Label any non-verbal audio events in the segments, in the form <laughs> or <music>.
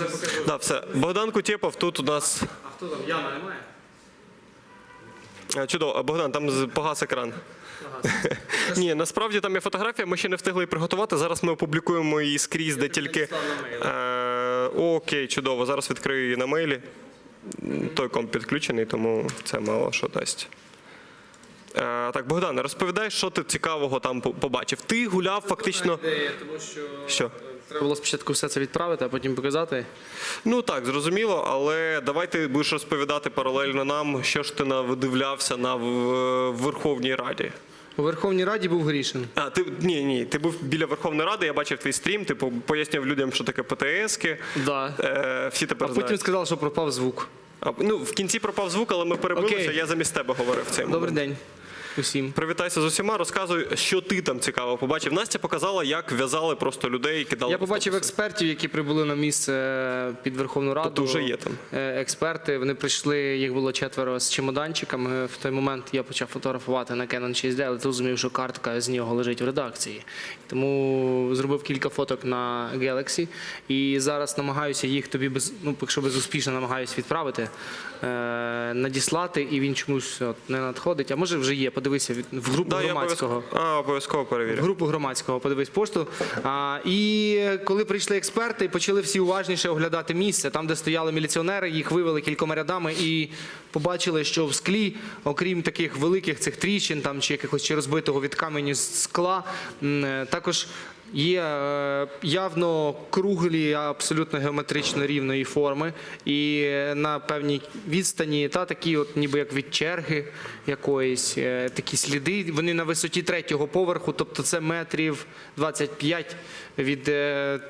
вже покажу. Да, все. Богдан Кутєпов тут у нас. А хто там? Яна немає? Е, Чудово, Богдан, там з- погас екран. <laughs> Ні, насправді там є фотографія, ми ще не встигли її приготувати. Зараз ми опублікуємо її скрізь, де тільки. надіслав на мейл. Е, Окей, чудово. Зараз відкрию її на мейлі. М, Той комп підключений, тому це мало що дасть. Е, Так, Богдане, розповідай, що ти цікавого там по- побачив. Ти гуляв фактично. Ідея, тому що, Що? е, треба було спочатку все це відправити, а потім показати. Ну так, зрозуміло, але давай ти будеш розповідати паралельно нам, що ж ти навидивлявся на в- Верховній Раді. У Верховній Раді був Грішин. А, ти ні, ні, ти був біля Верховної Ради, я бачив твій стрім, ти по- пояснив людям, що таке ПТСки. Да. Е, всі тепер А потім знають. сказали, що пропав звук. А, ну, в кінці пропав звук, але ми перебилися, Окей. я замість тебе говорив в цей Добрий момент. день усім. Привітайся з усіма, розказуй, що ти там цікаво побачив. Настя показала, як в'язали просто людей, кидали. Я побачив автобуси. експертів, які прибули на місце під Верховну Раду. Тобто вже є там? Е, Експерти. Вони прийшли, їх було четверо з чемоданчиками. В той момент я почав фотографувати на Canon 6D, але зрозумів, що картка з нього лежить в редакції. Тому зробив кілька фоток на Galaxy. І зараз намагаюся їх тобі без, ну, якщо безуспішно намагаюся відправити, е, надіслати, і він чомусь от, не надходить. А може вже є, подивися від- в групу Да, я громадського. обов'язково, а, обов'язково В групу громадського подивись пошту. А, і коли прийшли експерти, почали всі уважніше оглядати місце, там, де стояли міліціонери, їх вивели кількома рядами і побачили, що в склі, окрім таких великих цих тріщин, там чи якихось чи розбитого від каменю скла, е, також. Є е, явно круглі, абсолютно геометрично рівної форми, і на певній відстані, та такі, от ніби як від черги якоїсь, е, такі сліди. Вони на висоті третього поверху, тобто це метрів 25 від, е,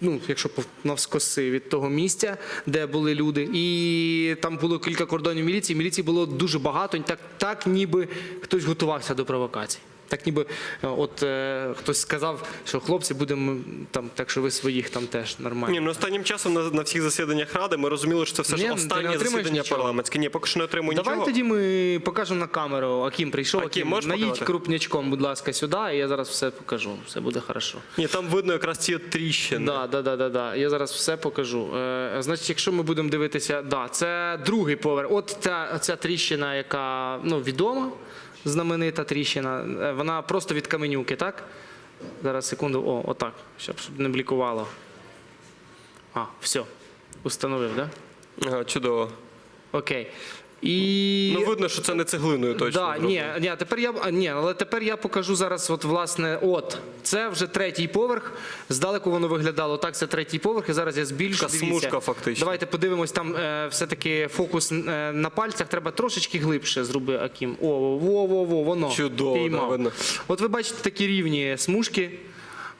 ну, якщо навскоси від того місця, де були люди. І там було кілька кордонів міліції. Міліції було дуже багато, так, так ніби хтось готувався до провокацій. Так ніби е, от е, хтось сказав, що хлопці будемо там, так що ви своїх там теж нормально. Ні, ну останнім часом на, на всіх засіданнях ради ми розуміли, що це все Ні, ж ти не останнє засідання нічого. парламентське. Ні, поки що не отримую Давай нічого. тоді ми покажемо на камеру. Аким прийшов. Аким, Аким, можеш наїдь показати? крупнячком, будь ласка, сюди, і я зараз все покажу. Все буде хорошо. Ні, там видно якраз ці от тріщини. Да, да, да, да, да. Я зараз все покажу. Е, значить, якщо ми будемо дивитися, да, це другий поверх. От ця, ця тріщина, яка ну, відома, знаменита тріщина, е, вона просто від каменюки, так? Зараз секунду. О, отак, щоб, щоб не блікувало. А, все. Установив, так? Да? Чудово. Окей. І... Ну видно, що це не цеглиною точно. Да, ні, ні, тепер я ні, але тепер я покажу зараз. От власне, от це вже третій поверх. Здалеку воно виглядало так. Це третій поверх. І зараз я збільшу. Смужка фактично. Давайте подивимось. Там е, все-таки фокус е, на пальцях. Треба трошечки глибше зроби Акім. О, во, во, во, воно Чудово, да, видно. От ви бачите такі рівні смужки.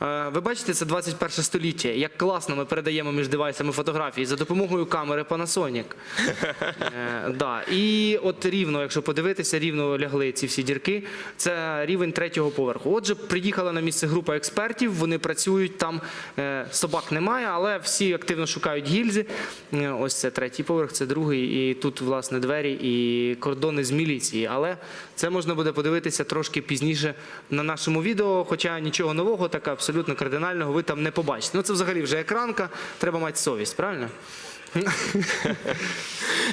Е, Ви бачите, це 21 століття. Як класно ми передаємо між девайсами фотографії за допомогою камери Panasonic. <laughs> Е, да. І от рівно, якщо подивитися, рівно лягли ці всі дірки. Це рівень третього поверху. Отже, приїхала на місце група експертів. Вони працюють там. е, Собак немає, але всі активно шукають гільзи. Ось це третій поверх, це другий. І тут, власне, двері і кордони з міліції. Але це можна буде подивитися трошки пізніше на нашому відео. Хоча нічого нового, так абсолютно кардинального, ви там не побачите. Ну це взагалі вже екранка. Треба мати совість, правильно?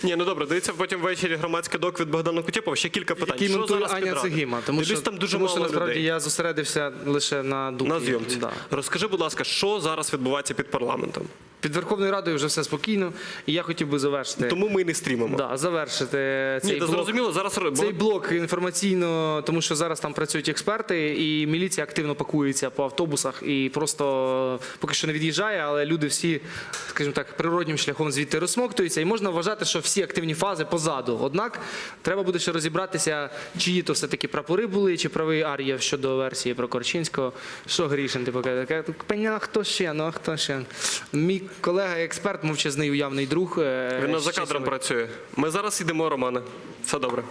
Ні, ну добре, дивіться потім ввечері громадський док від Богдана Кутєпова. Ще кілька питань. Який що монтує зараз Аня під Радою? Цегіма. Тому Дивлюсь, що, там дуже тому, мало що насправді людей. я зосередився лише на дупі. На зйомці. Да. Розкажи, будь ласка, що зараз відбувається під парламентом? Під Верховною Радою вже все спокійно, і я хотів би завершити. Тому ми і не стрімимо. Да, завершити цей Ні, та блок. зрозуміло, зараз Цей блок інформаційно, тому що зараз там працюють експерти, і міліція активно пакується по автобусах і просто поки що не від'їжджає, але люди всі, скажімо так, природнім шляхом звідти розсмоктуються. І можна вважати, що всі активні фази позаду. Однак треба буде ще розібратися, чиї то все-таки прапори були, чи правий Ар'єв щодо версії про Корчинського. Що Грішин, типу, каже, «Пеня, хто ще? Ну а хто ще? Мій колега експерт, мовчазний уявний друг. е, Він за кадром працює. Ми зараз йдемо, Романе. Все добре.